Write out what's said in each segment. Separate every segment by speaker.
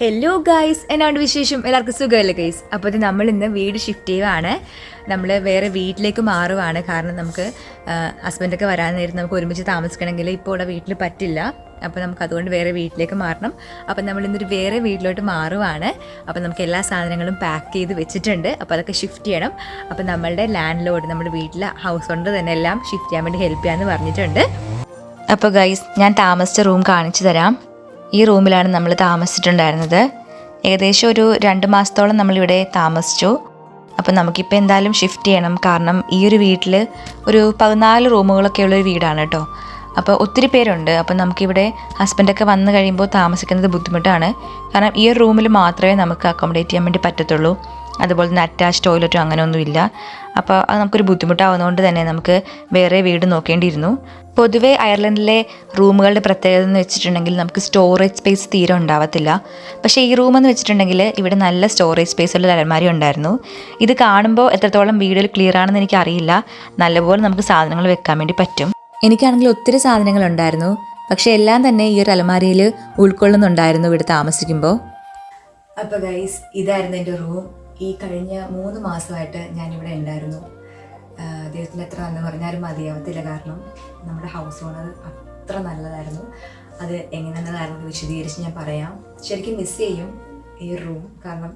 Speaker 1: Hello guys എന്നാണ്ട് വിശേഷം? എല്ലാവർക്കും സുഖമല്ലേ ഗൈസ് അപ്പോൾ ഇത് നമ്മൾ ഇന്ന് വീട് ഷിഫ്റ്റ് ചെയ്യുവാണ് നമ്മൾ വേറെ വീട്ടിലേക്ക് മാറുവാണ്. കാരണം നമുക്ക് ഹസ്ബൻഡൊക്കെ വരാൻ നേരം നമുക്ക് ഒരുമിച്ച് താമസിക്കണമെങ്കിൽ ഇപ്പോൾ ഇവിടെ വീട്ടിൽ പറ്റില്ല. അപ്പോൾ നമുക്ക് അതുകൊണ്ട് വേറെ വീട്ടിലേക്ക് മാറണം. അപ്പോൾ നമ്മൾ ഇന്നൊരു വേറെ വീട്ടിലോട്ട് മാറുവാണ്. അപ്പോൾ നമുക്ക് എല്ലാ സാധനങ്ങളും പാക്ക് ചെയ്ത് വെച്ചിട്ടുണ്ട്. അപ്പോൾ അതൊക്കെ ഷിഫ്റ്റ് ചെയ്യണം. അപ്പോൾ നമ്മളുടെ ലാൻഡ് ലോഡ് നമ്മുടെ വീട്ടിലെ ഹൗസ് ഓണർ തന്നെ എല്ലാം ഷിഫ്റ്റ് ചെയ്യാൻ വേണ്ടി ഹെൽപ്പ് ചെയ്യാമെന്ന് പറഞ്ഞിട്ടുണ്ട്. അപ്പോൾ ഗൈസ് ഞാൻ താമസിച്ച റൂം കാണിച്ചു തരാം. ഈ റൂമിലാണ് നമ്മൾ താമസിച്ചിട്ടുണ്ടായിരുന്നത്. ഏകദേശം ഒരു രണ്ട് മാസത്തോളം നമ്മളിവിടെ താമസിച്ചു. അപ്പോൾ നമുക്കിപ്പോൾ എന്തായാലും ഷിഫ്റ്റ് ചെയ്യണം. കാരണം ഈ ഒരു വീട്ടിൽ ഒരു പതിനാല് റൂമുകളൊക്കെ ഉള്ളൊരു വീടാണ് കേട്ടോ. അപ്പോൾ ഒത്തിരി പേരുണ്ട്. അപ്പോൾ നമുക്കിവിടെ ഹസ്ബൻഡൊക്കെ വന്നു കഴിയുമ്പോൾ താമസിക്കുന്നത് ബുദ്ധിമുട്ടാണ്. കാരണം ഈ ഒരു റൂമിൽ മാത്രമേ നമുക്ക് അക്കോമഡേറ്റ് ചെയ്യാൻ വേണ്ടി പറ്റത്തുള്ളൂ. അതുപോലെ തന്നെ അറ്റാച്ച് ടോയ്ലറ്റോ അങ്ങനെയൊന്നുമില്ല. അപ്പോൾ അത് നമുക്കൊരു ബുദ്ധിമുട്ടാവുന്നതുകൊണ്ട് തന്നെ നമുക്ക് വേറെ വീട് നോക്കേണ്ടിയിരുന്നു. പൊതുവെ അയർലൻഡിലെ റൂമുകളുടെ പ്രത്യേകത എന്ന് വെച്ചിട്ടുണ്ടെങ്കിൽ നമുക്ക് സ്റ്റോറേജ് സ്പേസ് തീരെ ഉണ്ടാവത്തില്ല. പക്ഷേ ഈ റൂം എന്ന് വെച്ചിട്ടുണ്ടെങ്കിൽ ഇവിടെ നല്ല സ്റ്റോറേജ് സ്പേസ് ഉള്ള അലമാരി ഉണ്ടായിരുന്നു. ഇത് കാണുമ്പോൾ എത്രത്തോളം വീഡിയോയിൽ ക്ലിയർ ആണെന്ന് എനിക്ക് അറിയില്ല നല്ലപോലെ നമുക്ക് സാധനങ്ങൾ വെക്കാൻ വേണ്ടി പറ്റും. എനിക്കാണെങ്കിൽ ഒത്തിരി സാധനങ്ങൾ ഉണ്ടായിരുന്നു. പക്ഷേ എല്ലാം തന്നെ ഈ ഒരു അലമാരിയിൽ ഉൾക്കൊള്ളുന്നുണ്ടായിരുന്നു ഇവിടെ താമസിക്കുമ്പോൾ. അപ്പോൾ ഗൈസ് ഇതായിരുന്നു എന്റെ റൂം ഈ കഴിഞ്ഞ മൂന്ന് മാസമായിട്ട് ഞാനിവിടെ ഉണ്ടായിരുന്നു. ദൈവത്തിന് എത്ര നന്ദി പറഞ്ഞാലും മതിയാവത്തില്ല. കാരണം നമ്മുടെ ഹൗസ് ഓണർ അത്ര നല്ലതായിരുന്നു. അത് എങ്ങനെ നല്ലതായിരുന്നു വിശദീകരിച്ച് ഞാൻ പറയാം. ശരിക്കും മിസ് ചെയ്യും ഈ റൂം കാരണം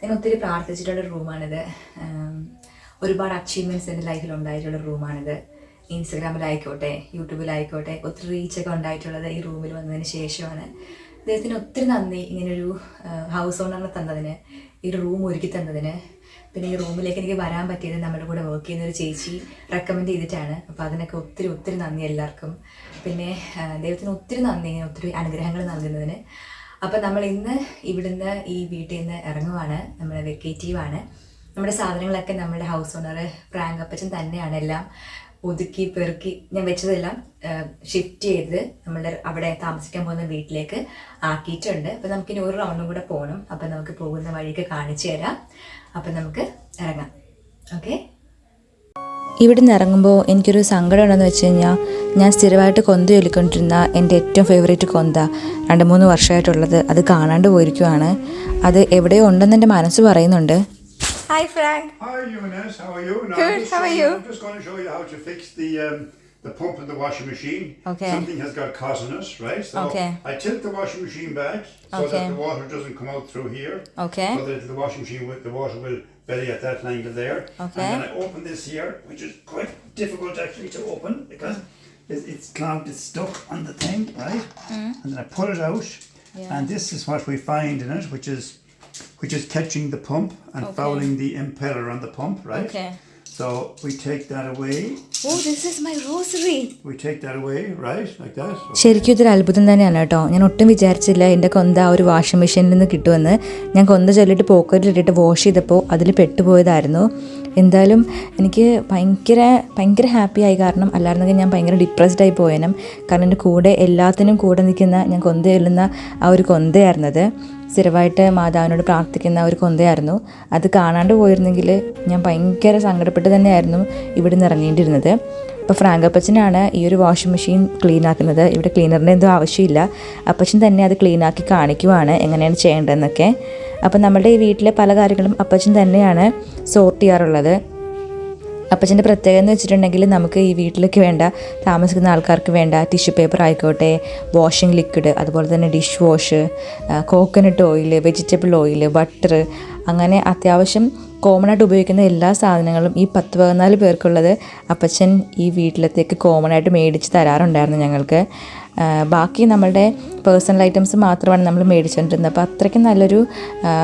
Speaker 1: ഞാൻ ഒത്തിരി പ്രാർത്ഥിച്ചിട്ടുള്ള റൂമാണിത് ഒരുപാട് അച്ചീവ്മെന്റ്സ് എന്റെ ലൈഫിൽ ഉണ്ടായിട്ടുള്ള റൂമാണിത് ഇൻസ്റ്റഗ്രാമിലായിക്കോട്ടെ യൂട്യൂബിലായിക്കോട്ടെ ഒത്തിരി റീച്ചൊക്കെ ഉണ്ടായിട്ടുള്ളത് ഈ റൂമിൽ വന്നതിന് ശേഷമാണ്. ദൈവത്തിന് ഒത്തിരി നന്ദി ഇങ്ങനൊരു ഹൗസ് ഓണറിനെ തന്നതിന് ഈ ഒരു റൂം ഒരുക്കി തന്നതിന്. പിന്നെ ഈ റൂമിലേക്ക് എനിക്ക് വരാൻ പറ്റിയത് നമ്മുടെ കൂടെ വർക്ക് ചെയ്യുന്ന ഒരു ചേച്ചി റെക്കമെൻഡ് ചെയ്തിട്ടാണ്. അപ്പോൾ അതിനൊക്കെ ഒത്തിരി ഒത്തിരി നന്ദി എല്ലാവർക്കും. പിന്നെ ദൈവത്തിന് ഒത്തിരി നന്ദി ഒത്തിരി അനുഗ്രഹങ്ങൾ നൽകുന്നതിന്. അപ്പം നമ്മൾ ഇന്ന് ഇവിടുന്ന് ഈ വീട്ടിൽ നിന്ന് ഇറങ്ങുവാണ്. നമ്മൾ വെക്കേറ്റീവാണ് നമ്മുടെ സാധനങ്ങളൊക്കെ നമ്മുടെ ഹൗസ് ഓണർ പ്രാങ്കപ്പച്ചൻ തന്നെയാണ് എല്ലാം ഒതുക്കി പെറുക്കി ഞാൻ വെച്ചതെല്ലാം ഷിഫ്റ്റ് ചെയ്ത് നമ്മളുടെ അവിടെ താമസിക്കാൻ പോകുന്ന വീട്ടിലേക്ക് ആക്കിയിട്ടുണ്ട്. അപ്പം നമുക്കിനി ഒരു റൗണ്ടും കൂടെ പോകണം അപ്പം നമുക്ക് പോകുന്ന വഴിക്ക് കാണിച്ചു തരാം. അപ്പം നമുക്ക് ഇറങ്ങാം. ഓക്കെ? ഇവിടുന്ന് ഇറങ്ങുമ്പോൾ എനിക്കൊരു സങ്കടം ഉണ്ടെന്ന് വെച്ച് കഴിഞ്ഞാൽ ഞാൻ സ്ഥിരമായിട്ട് കൊന്ത ചൊല്ലിക്കൊണ്ടിരുന്ന എന്റെ ഏറ്റവും ഫേവറേറ്റ് കൊന്ത. രണ്ട് മൂന്ന് വർഷമായിട്ടുള്ളത് അത് കാണാണ്ട് പോയിരിക്കുവാണ്. അത് എവിടെയോ ഉണ്ടെന്ന് എന്റെ മനസ്സ് പറയുന്നുണ്ട്. Hi, Frank.
Speaker 2: Hi, Eunice. How are you? Now,
Speaker 1: Good. How are you.
Speaker 2: I'm just going to show you how to fix the um, the pump in the washing machine.
Speaker 1: Okay.
Speaker 2: Something has got caught in us, right? So
Speaker 1: okay.
Speaker 2: I tilt the washing machine back so
Speaker 1: okay.
Speaker 2: that the water doesn't come out through here.
Speaker 1: Okay.
Speaker 2: So that the washing machine, the water will belly at that angle there.
Speaker 1: Okay.
Speaker 2: And then I open this here, which is quite difficult actually to open because it's, it's clogged, it's stuck on the thing, right? Mm. And then I pull it out,
Speaker 1: yeah.
Speaker 2: and this is what we find in it, which is which is catching the pump and
Speaker 1: Okay.
Speaker 2: fouling the impeller on the pump, right?
Speaker 1: Okay.
Speaker 2: So we take that away.
Speaker 1: Oh, this is my rosary.
Speaker 2: We take that away, right, like that.
Speaker 1: ശരിക്കും ഇതൊരു അത്ഭുതം തന്നെയാണ് കേട്ടോ ഞാൻ ഒട്ടും വിചാരിച്ചില്ല എന്റെ കൊന്ത ആ ഒരു വാഷിംഗ് മെഷീനിൽ നിന്ന് കിട്ടുമെന്ന് ഞാൻ കൊന്ത ചൊല്ലിട്ട് പോക്കറ്റിലിട്ടിട്ട് വാഷ് ചെയ്തപ്പോൾ അതിൽ പെട്ടുപോയതായിരുന്നു എന്തായാലും എനിക്ക് ഭയങ്കര ഭയങ്കര ഹാപ്പിയായി കാരണം അല്ലായിരുന്നെങ്കിൽ ഞാൻ ഭയങ്കര ഡിപ്രസ്ഡ് ആയി പോയേനും. കാരണം എന്റെ കൂടെ എല്ലാത്തിനും കൂടെ നിൽക്കുന്ന ഞാൻ കൊന്ത ചൊല്ലുന്ന ആ ഒരു കൊന്തയായിരുന്നത്. സ്ഥിരമായിട്ട് മാതാവിനോട് പ്രാർത്ഥിക്കുന്ന ഒരു കൊന്തയായിരുന്നു. അത് കാണാണ്ട് പോയിരുന്നെങ്കിൽ ഞാൻ ഭയങ്കര സങ്കടപ്പെട്ട് തന്നെയായിരുന്നു ഇവിടെ നിന്ന് ഇറങ്ങേണ്ടിയിരുന്നത്. അപ്പോൾ ഫ്രാങ്ക് അപ്പച്ചനാണ് ഈ ഒരു വാഷിംഗ് മെഷീൻ ക്ലീൻ ആക്കുന്നത്. ഇവിടെ ക്ലീനറിന്റെ എന്തോ ആവശ്യമില്ല. അപ്പച്ചൻ തന്നെ അത് ക്ലീൻ ആക്കി കാണിക്കുവാണ് എങ്ങനെയാണ് ചെയ്യേണ്ടതെന്നൊക്കെ. അപ്പോൾ നമ്മുടെ ഈ വീട്ടിലെ പല കാര്യങ്ങളും അപ്പച്ചൻ തന്നെയാണ് സോർട്ട് ചെയ്യാറുള്ളത്. അപ്പച്ചന്റെ പ്രത്യേകത എന്ന് വെച്ചിട്ടുണ്ടെങ്കിൽ നമുക്ക് ഈ വീട്ടിലേക്ക് വേണ്ട താമസിക്കുന്ന ആൾക്കാർക്ക് വേണ്ട ടിഷ്യൂ പേപ്പർ ആയിക്കോട്ടെ വാഷിംഗ് ലിക്വിഡ് അതുപോലെ തന്നെ dish wash coconut oil vegetable oil butter അങ്ങനെ അത്യാവശ്യം കോമൺ ആയിട്ട് ഉപയോഗിക്കുന്ന എല്ലാ സാധനങ്ങളും ഈ പത്ത് പതിനാല് പേർക്കുള്ളത് അപ്പച്ചൻ ഈ വീട്ടിലത്തേക്ക് കോമൺ ആയിട്ട് മേടിച്ച് തരാറുണ്ടായിരുന്നു ഞങ്ങൾക്ക്. ബാക്കി നമ്മളുടെ പേഴ്സണൽ ഐറ്റംസ് മാത്രമാണ് നമ്മൾ മേടിച്ചുകൊണ്ടിരുന്നത് അപ്പോൾ അത്രയ്ക്കും നല്ലൊരു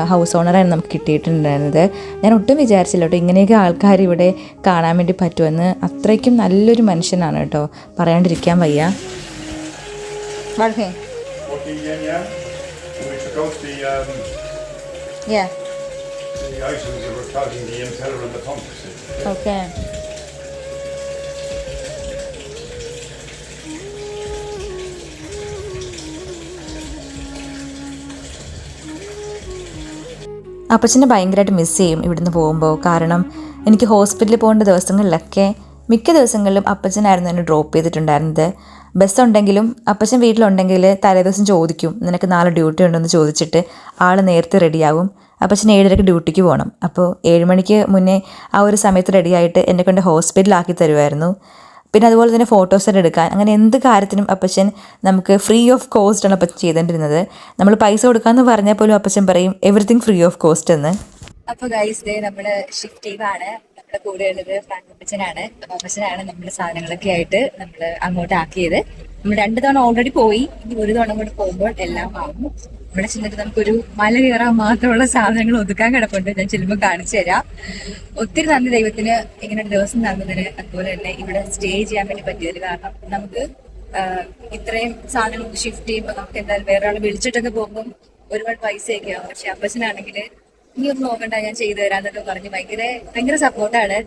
Speaker 1: ഹൗസ് ഓണറാണ് നമുക്ക് കിട്ടിയിട്ടുണ്ടായിരുന്നത്. ഞാൻ ഒട്ടും വിചാരിച്ചില്ല കേട്ടോ ഇങ്ങനെയൊക്കെ ആൾക്കാർ ഇവിടെ കാണാൻ വേണ്ടി പറ്റുമെന്ന്. അത്രയ്ക്കും നല്ലൊരു മനുഷ്യനാണ് കേട്ടോ. പറയാണ്ടിരിക്കാൻ വയ്യ. വളരെ
Speaker 2: Okay, yeah, yeah. And we took out the, um,
Speaker 1: Yeah,
Speaker 2: the items that were clogging the impeller and the pump.
Speaker 1: okay. അപ്പച്ചനെ ഭയങ്കരമായിട്ട് മിസ് ചെയ്യും ഇവിടുന്ന് പോകുമ്പോൾ കാരണം എനിക്ക് ഹോസ്പിറ്റലിൽ പോകേണ്ട ദിവസങ്ങളിലൊക്കെ മിക്ക ദിവസങ്ങളിലും അപ്പച്ചനായിരുന്നു എന്നെ ഡ്രോപ്പ് ചെയ്തിട്ടുണ്ടായിരുന്നത് ബസ് ഉണ്ടെങ്കിലും അപ്പച്ചൻ വീട്ടിലുണ്ടെങ്കിൽ തലേദിവസം ചോദിക്കും നിനക്ക് നാളെ ഡ്യൂട്ടി ഉണ്ടെന്ന് ചോദിച്ചിട്ട് ആൾ നേരത്തെ റെഡിയാവും അപ്പച്ചൻ ഏഴരയ്ക്ക് ഡ്യൂട്ടിക്ക് പോകണം. അപ്പോൾ ഏഴ് മണിക്ക് മുന്നേ ആ ഒരു സമയത്ത് റെഡിയായിട്ട് എന്നെ കൊണ്ട് ഹോസ്പിറ്റലാക്കി തരുമായിരുന്നു പിന്നെ അതുപോലെ തന്നെ ഫോട്ടോസ് എടുക്കാൻ. അങ്ങനെ എന്ത് കാര്യത്തിനും അപ്പച്ചൻ നമുക്ക് ഫ്രീ ഓഫ് കോസ്റ്റ് ആണ് അപ്പച്ചൻ ചെയ്തുകൊണ്ടിരുന്നത്. നമ്മൾ പൈസ കൊടുക്കാമെന്ന് പറഞ്ഞാൽ പോലും അപ്പച്ചൻ പറയും എവറിത്തിങ് ഫ്രീ ഓഫ് കോസ്റ്റ് എന്ന്. അപ്പോൾ ഗൈസ് ഡേ നമ്മുടെ ഷിഫ്റ്റ് ടീമാണ് നമ്മുടെ കൂടെ ഉള്ളത് ഫ്രാങ്കപ്പച്ചനാണ് അപ്പച്ചനാണ്. നമ്മുടെ സാധനങ്ങളൊക്കെ ആയിട്ട് നമ്മൾ അങ്ങോട്ട് ആക്കിയത് നമ്മൾ രണ്ടു തവണ ഓൾറെഡി പോയി. ഇനി ഒരു തവണ കൂടെ പോകുമ്പോൾ എല്ലാം ആവും. ഇവിടെ ചെന്നിട്ട് നമുക്കൊരു മല കയറാൻ മാത്രമുള്ള സാധനങ്ങൾ ഒതുക്കാൻ കിടപ്പുണ്ട്. ഞാൻ ചെല്ലുമ്പോൾ കാണിച്ചു തരാം. ഒത്തിരി നന്ദി ദൈവത്തിന്. ഇങ്ങനെ ദിവസം തന്നതിന് അതുപോലെ തന്നെ ഇവിടെ സ്റ്റേ ചെയ്യാൻ വേണ്ടി പറ്റിയത് കാരണം നമുക്ക് ഇത്രയും സാധനങ്ങൾ ഷിഫ്റ്റ് ചെയ്യുമ്പോൾ നമുക്ക് എന്തായാലും വേറെ ആളെ വിളിച്ചിട്ടൊക്കെ പോകുമ്പോൾ ഒരുപാട് പൈസയൊക്കെ ആവും പക്ഷെ അപ്പച്ചനാണെങ്കിൽ നീ ഒന്ന് നോക്കണ്ട ഞാൻ ചെയ്തു തരാന്നൊക്കെ പറഞ്ഞ് ഭയങ്കര ഭയങ്കര സപ്പോർട്ടാണ്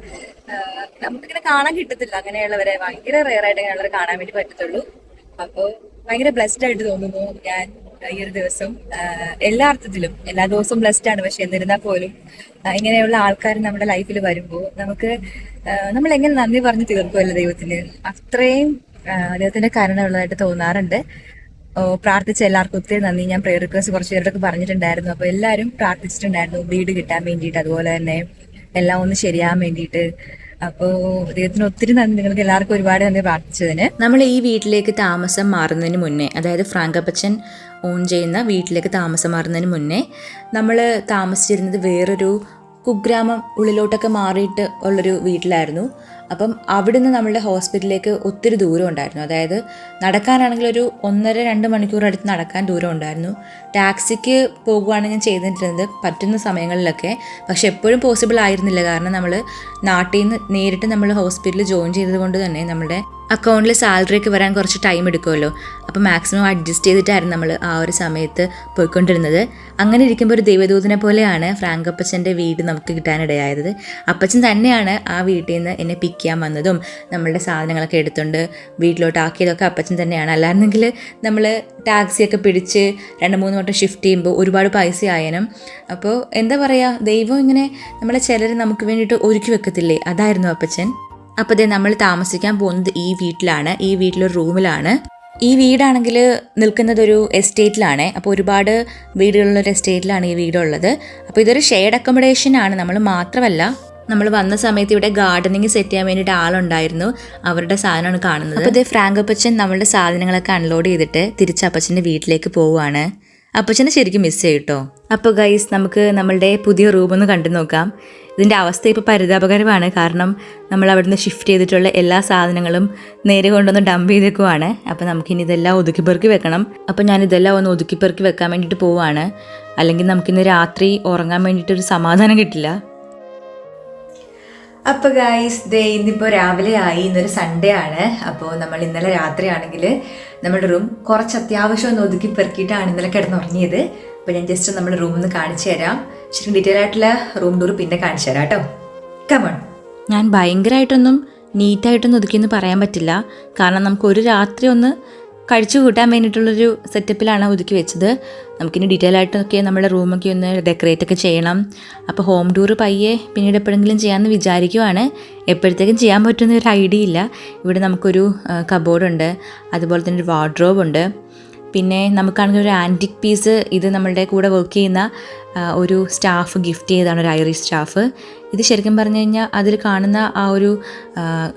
Speaker 1: നമുക്കിങ്ങനെ കാണാൻ കിട്ടത്തില്ല. അങ്ങനെയുള്ളവരെ ഭയങ്കര റെയർ ആയിട്ട് അങ്ങനെയുള്ളവരെ കാണാൻ വേണ്ടി പറ്റത്തുള്ളൂ. അപ്പോൾ ഭയങ്കര ബ്ലെസ്ഡ് ആയിട്ട് തോന്നുന്നു. ഞാൻ ഈ ഒരു ദിവസം എല്ലാ അർത്ഥത്തിലും എല്ലാ ദിവസവും ബ്ലസ്ഡ് ആണ്. പക്ഷെ എന്നിരുന്നാൽ പോലും ഇങ്ങനെയുള്ള ആൾക്കാർ നമ്മുടെ ലൈഫിൽ വരുമ്പോൾ നമുക്ക് നമ്മൾ എങ്ങനെ നന്ദി പറഞ്ഞ് തീർക്കുമല്ലോ ദൈവത്തിന്? അത്രയും ദൈവത്തിന്റെ കരുണയുള്ളതായിട്ട് തോന്നാറുണ്ട്. പ്രാർത്ഥിച്ച എല്ലാവർക്കും ഒത്തിരി നന്ദി. ഞാൻ പ്രേയർ റിക്വസ്റ്റ് കുറച്ച് പേരുടെ പറഞ്ഞിട്ടുണ്ടായിരുന്നു. അപ്പോൾ എല്ലാവരും പ്രാർത്ഥിച്ചിട്ടുണ്ടായിരുന്നു. വീട് കിട്ടാൻ വേണ്ടിയിട്ട് അതുപോലെ തന്നെ എല്ലാം ഒന്ന് ശരിയാകാൻ വേണ്ടിയിട്ട്. അപ്പോൾ ദൈവത്തിന് ഒത്തിരി നന്ദി. നിങ്ങൾക്ക് എല്ലാവർക്കും ഒരുപാട് നന്ദി പ്രാർത്ഥിച്ചതിന്. നമ്മൾ ഈ വീട്ടിലേക്ക് താമസം മാറുന്നതിന് മുന്നേ അതായത് ഫ്രാങ്കപ്പച്ചൻ ഓൺ ചെയ്യുന്ന വീട്ടിലേക്ക് താമസം മാറുന്നതിന് മുന്നേ നമ്മൾ താമസിച്ചിരുന്നത് വേറൊരു കുഗ്രാമം ഉള്ളിലോട്ടൊക്കെ മാറിയിട്ട് ഉള്ളൊരു വീട്ടിലായിരുന്നു. അപ്പം അവിടുന്ന് നമ്മളുടെ ഹോസ്പിറ്റലിലേക്ക് ഒത്തിരി ദൂരം ഉണ്ടായിരുന്നു. അതായത് നടക്കാനാണെങ്കിൽ ഒരു ഒന്നര രണ്ട് മണിക്കൂർ അടുത്ത് നടക്കാൻ ദൂരം ഉണ്ടായിരുന്നു. ടാക്സിക്ക് പോകുവാണ് ഞാൻ ചെയ്തിട്ടിരുന്നത് പറ്റുന്ന സമയങ്ങളിലൊക്കെ. പക്ഷെ എപ്പോഴും പോസിബിൾ ആയിരുന്നില്ല. കാരണം നമ്മൾ നാട്ടിൽ നിന്ന് നേരിട്ട് നമ്മൾ ഹോസ്പിറ്റലിൽ ജോയിൻ ചെയ്തത് കൊണ്ട് തന്നെ നമ്മുടെ അക്കൗണ്ടിൽ സാലറി ഒക്കെ വരാൻ കുറച്ച് ടൈം എടുക്കുമല്ലോ. അപ്പോൾ മാക്സിമം അഡ്ജസ്റ്റ് ചെയ്തിട്ടായിരുന്നു നമ്മൾ ആ ഒരു സമയത്ത് പോയിക്കൊണ്ടിരുന്നത്. അങ്ങനെ ഇരിക്കുമ്പോൾ ഒരു ദൈവദൂതനെ പോലെയാണ് ഫ്രാങ്ക് അപ്പച്ചന്റെ വീട് നമുക്ക് കിട്ടാനിടയായത്. അപ്പച്ചൻ തന്നെയാണ് ആ വീട്ടിൽ നിന്ന് എന്നെ പിക്ക് ചെയ്യാൻ വന്നതും നമ്മളുടെ സാധനങ്ങളൊക്കെ എടുത്തുകൊണ്ട് വീട്ടിലോട്ട് ആക്കിയതൊക്കെ അപ്പച്ചൻ തന്നെയാണ്. അല്ലായിരുന്നെങ്കിൽ നമ്മൾ ടാക്സിയൊക്കെ പിടിച്ച് രണ്ട് മൂന്ന് വട്ടം ഷിഫ്റ്റ് ചെയ്യുമ്പോൾ ഒരുപാട് പൈസ ആയനും അപ്പോൾ എന്താ പറയുക ദൈവം ഇങ്ങനെ നമ്മളെ ചിലർ നമുക്ക് വേണ്ടിയിട്ട് ഒരുക്കി വെക്കത്തില്ലേ? അതായിരുന്നു അപ്പച്ചൻ. അപ്പോൾ ദേ നമ്മൾ താമസിക്കാൻ പോകുന്നത് ഈ വീട്ടിലാണ് ഈ വീട്ടിലൊരു റൂമിലാണ്. ഈ വീടാണെങ്കിൽ നിൽക്കുന്നത് ഒരു എസ്റ്റേറ്റിലാണ്. അപ്പോൾ ഒരുപാട് വീടുകളുള്ള ഒരു എസ്റ്റേറ്റിലാണ് ഈ വീടുള്ളത്. അപ്പോൾ ഇതൊരു ഷെയർഡ് അക്കോമഡേഷൻ ആണ് നമ്മൾ മാത്രമല്ല നമ്മൾ വന്ന സമയത്ത് ഇവിടെ ഗാർഡനിങ് സെറ്റ് ചെയ്യാൻ വേണ്ടിയിട്ട് ആളുണ്ടായിരുന്നു. അവരുടെ സാധനമാണ് കാണുന്നത്. അപ്പോൾ ഇതേ ഫ്രാങ്കപ്പച്ചൻ നമ്മളുടെ സാധനങ്ങളൊക്കെ അൺലോഡ് ചെയ്തിട്ട് തിരിച്ച് അപ്പച്ചന്റെ വീട്ടിലേക്ക് പോവുകയാണ് അപ്പച്ചനെ ശരിക്കും മിസ് ചെയ്യട്ടോ അപ്പോൾ ഗൈസ് നമുക്ക് നമ്മളുടെ പുതിയ റൂം ഒന്ന് കണ്ടു നോക്കാം. ഇതിന്റെ അവസ്ഥ ഇപ്പോൾ പരിതാപകരമാണ്. കാരണം നമ്മൾ അവിടുന്ന് ഷിഫ്റ്റ് ചെയ്തിട്ടുള്ള എല്ലാ സാധനങ്ങളും നേരെ കൊണ്ടൊന്ന് ഡംപ് ചെയ്തേക്കുവാണ്. അപ്പോൾ നമുക്കിനി ഇതെല്ലാം ഒതുക്കി പെറുക്കി വെക്കണം. അപ്പോൾ ഞാൻ ഇതെല്ലാം ഒന്ന് ഒതുക്കി പെറുക്കി വെക്കാൻ വേണ്ടിയിട്ട് പോവുകയാണ് അല്ലെങ്കിൽ നമുക്കിന്ന് രാത്രി ഉറങ്ങാൻ വേണ്ടിയിട്ടൊരു സമാധാനം കിട്ടില്ല. അപ്പോൾ ഗായ്സ് ദേ ഇന്നിപ്പോൾ രാവിലെ ആയി ഇന്നൊരു സൺഡേ ആണ്. അപ്പോൾ നമ്മൾ ഇന്നലെ രാത്രിയാണെങ്കിൽ നമ്മുടെ റൂം കുറച്ച് അത്യാവശ്യം ഒന്ന് ഒതുക്കി പെറുക്കിയിട്ടാണ് ഇന്നലെ കിടന്നുറങ്ങിയത്. അപ്പോൾ ഞാൻ ജസ്റ്റ് നമ്മുടെ റൂം ഒന്ന് കാണിച്ചു തരാം. ശരിക്കും ഡീറ്റെയിൽ ആയിട്ടുള്ള റൂം ടൂർ പിന്നെ കാണിച്ചു തരാം കേട്ടോ. കമൺ ഞാൻ ഭയങ്കരമായിട്ടൊന്നും നീറ്റായിട്ടൊന്നും ഒതുക്കിയെന്ന് പറയാൻ പറ്റില്ല. കാരണം നമുക്ക് ഒരു രാത്രി ഒന്ന് കഴിച്ചു കൂട്ടാൻ വേണ്ടിയിട്ടുള്ളൊരു സെറ്റപ്പിലാണ് ഒതുക്കി വെച്ചത്. നമുക്കിനി ഡീറ്റെയിൽ ആയിട്ടൊക്കെ നമ്മുടെ റൂമൊക്കെ ഒന്ന് ഡെക്കറേറ്റ് ഒക്കെ ചെയ്യണം. അപ്പോൾ ഹോം ടൂർ പയ്യെ പിന്നീട് എപ്പോഴെങ്കിലും ചെയ്യാമെന്ന് വിചാരിക്കുവാണ്. എപ്പോഴത്തേക്കും ചെയ്യാൻ പറ്റുന്ന ഒരു ഐഡിയ ഇല്ല. ഇവിടെ നമുക്കൊരു കബോർഡുണ്ട് അതുപോലെ തന്നെ ഒരു വാർഡ്രോബ് ഉണ്ട്. പിന്നെ നമുക്കാണെങ്കിൽ ഒരു ആന്റിക് പീസ് ഇത് നമ്മളുടെ കൂടെ വർക്ക് ചെയ്യുന്ന ഒരു സ്റ്റാഫ് ഗിഫ്റ്റ് ചെയ്തതാണ് ഒരു ഐറിഷ് സ്റ്റാഫ് ഇത് ശരിക്കും പറഞ്ഞു കഴിഞ്ഞാൽ അതിൽ കാണുന്ന ആ ഒരു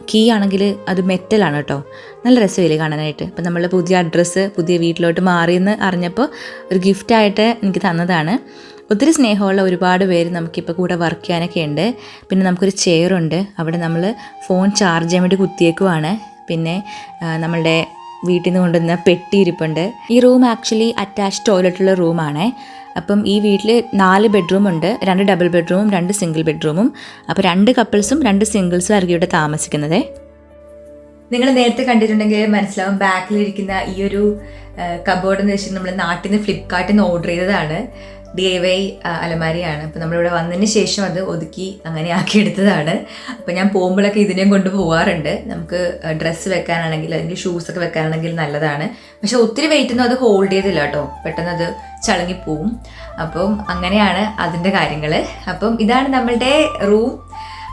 Speaker 1: കീ ആണെങ്കിൽ അത് മെറ്റലാണ് കേട്ടോ. നല്ല രസമില്ലേ കാണാനായിട്ട്. അപ്പം നമ്മൾ പുതിയ അഡ്രസ്സ് പുതിയ വീട്ടിലോട്ട് മാറിയെന്ന് അറിഞ്ഞപ്പോൾ ഒരു ഗിഫ്റ്റായിട്ട് എനിക്ക് തന്നതാണ്. ഒത്തിരി സ്നേഹമുള്ള ഒരുപാട് പേര് നമുക്കിപ്പോൾ കൂടെ വർക്ക് ചെയ്യാനൊക്കെ ഉണ്ട്. പിന്നെ നമുക്കൊരു ചെയറുണ്ട് അവിടെ നമ്മൾ ഫോൺ ചാർജ് ചെയ്യാൻ വേണ്ടി കുത്തിയേക്കുവാണ്. പിന്നെ നമ്മളുടെ വീട്ടിൽ നിന്ന് കൊണ്ടുവന്ന പെട്ടി ഇരിപ്പുണ്ട് ഈ റൂം ആക്ച്വലി അറ്റാച്ച് ടോയ്ലറ്റുള്ള റൂമാണ്. അപ്പം ഈ വീട്ടിൽ നാല് ബെഡ്റൂം ഉണ്ട്. രണ്ട് ഡബിൾ ബെഡ്റൂമും രണ്ട് സിംഗിൾ ബെഡ്റൂമും. അപ്പോൾ രണ്ട് കപ്പിൾസും രണ്ട് സിംഗിൾസും ആയിരിക്കും ഇവിടെ താമസിക്കുന്നത്. നിങ്ങൾ നേരത്തെ കണ്ടിട്ടുണ്ടെങ്കിൽ മനസ്സിലാവും ബാക്കിലിരിക്കുന്ന ഈ ഒരു കബോർഡ് എന്ന് വെച്ചാൽ നമ്മൾ നാട്ടിൽ നിന്ന് ഫ്ലിപ്കാർട്ടിൽ നിന്ന് ഓർഡർ ചെയ്തതാണ്. ഡി ഐ വൈ അലമാരിയാണ്. അപ്പോൾ നമ്മളിവിടെ വന്നതിന് ശേഷം അത് ഒതുക്കി അങ്ങനെ ആക്കിയെടുത്തതാണ്. അപ്പോൾ ഞാൻ പോകുമ്പോഴൊക്കെ ഇതിനെയും കൊണ്ട് പോകാറുണ്ട് നമുക്ക് ഡ്രസ്സ് വെക്കാനാണെങ്കിൽ അല്ലെങ്കിൽ ഷൂസൊക്കെ വെക്കാനാണെങ്കിൽ നല്ലതാണ്. പക്ഷെ ഒത്തിരി വെയിറ്റ് ഒന്നും അത് ഹോൾഡ് ചെയ്തില്ല കേട്ടോ. പെട്ടെന്ന് അത് ചളുങ്ങിപ്പോവും. അപ്പം അങ്ങനെയാണ് അതിന്റെ കാര്യങ്ങൾ അപ്പം ഇതാണ് നമ്മളുടെ റൂം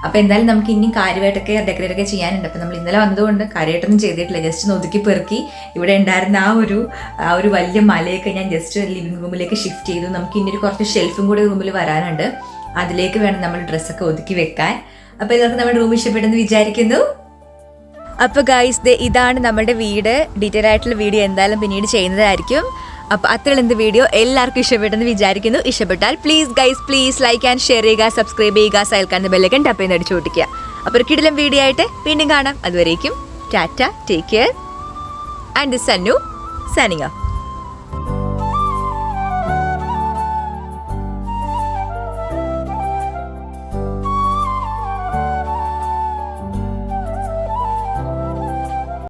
Speaker 1: അപ്പോൾ എന്തായാലും നമുക്ക് ഇനിയും കാര്യമായിട്ടൊക്കെ ഡെക്കറേറ്റ് ഒക്കെ ചെയ്യാനുണ്ട്. അപ്പോൾ നമ്മൾ ഇന്നലെ വന്നതുകൊണ്ട് കാര്യമായിട്ടൊന്നും ചെയ്തിട്ടില്ല. ജസ്റ്റ് ഒതുക്കി പെറുക്കി ഇവിടെ ഉണ്ടായിരുന്ന ആ ഒരു ആ ഒരു വലിയ മലയൊക്കെ ഞാൻ ജസ്റ്റ് ലിവിംഗ് റൂമിലേക്ക് ഷിഫ്റ്റ് ചെയ്തു. നമുക്ക് ഇനി ഒരു കുറച്ച് ഷെൽഫും കൂടി റൂമിൽ വരാനുണ്ട്. അതിലേക്ക് വേണം നമ്മൾ ഡ്രസ്സൊക്കെ ഒതുക്കി വെക്കാൻ. അപ്പോൾ എല്ലാവർക്കും നമ്മുടെ റൂം ഇഷ്ടപ്പെട്ടെന്ന് വിചാരിക്കുന്നു. അപ്പോൾ ഗൈസ് ഇതാണ് നമ്മുടെ വീട്. ഡീറ്റെയിൽ ആയിട്ടുള്ള വീഡിയോ എന്തായാലും പിന്നീട് ചെയ്യുന്നതായിരിക്കും. അപ്പോൾ അത്രയുള്ള വീഡിയോ എല്ലാവർക്കും ഇഷ്ടപ്പെട്ടെന്ന് വിചാരിക്കുന്നു. ഇഷ്ടപ്പെട്ടാൽ please guys please like and share ചെയ്യുക സബ്സ്ക്രൈബ് ചെയ്യുക സയൽക്കാന്റെ ബെല്ലൈക്കൻ ടപ്പ് ചെയ്ത് അടിച്ചു ഓട്ടിക്കുക അപ്പോൾ ഒരു കിടിലം വീഡിയോ ആയിട്ട് വീണ്ടും കാണാം. അതുവരേക്കും ടാറ്റ ടേക്ക് കെയർ ആൻഡ് സന്നു സനിങ് ഓഫ്